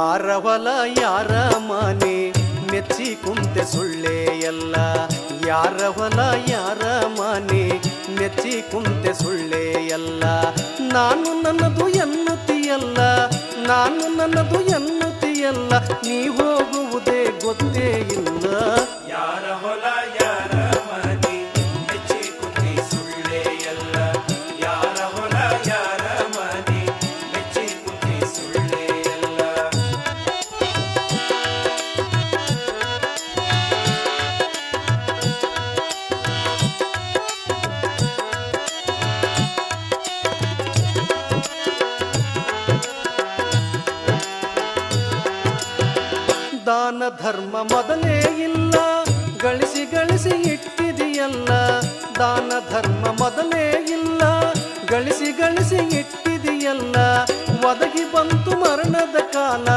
ಯಾರ ಹೊಲ ಯಾರ ಮನೆ ಮೆಚ್ಚಿ ಕುಂತೆ ಸುಳ್ಳೆ ಎಲ್ಲ. ಯಾರವಲ ಯಾರ ಮನೆ ಕುಂತೆ ಸುಳ್ಳೆ ಎಲ್ಲ. ನಾನು ನನ್ನದು ಎನ್ನುತ್ತೀಯಲ್ಲ, ನಾನು ನನ್ನದು ಎನ್ನುತ್ತೀಯಲ್ಲ, ನೀ ಹೋಗುವುದೇ ದಾನ ಧರ್ಮ ಮೊದಲೇ ಇಲ್ಲ. ಗಳಿಸಿ ಗಳಿಸಿ ಇಟ್ಟಿದೆಯಲ್ಲ. ದಾನ ಧರ್ಮ ಮೊದಲೇ ಇಲ್ಲ. ಗಳಿಸಿ ಗಳಿಸಿ ಇಟ್ಟಿದೆಯಲ್ಲ. ಒದಗಿ ಬಂತು ಮರಣದ ಕಾಲ.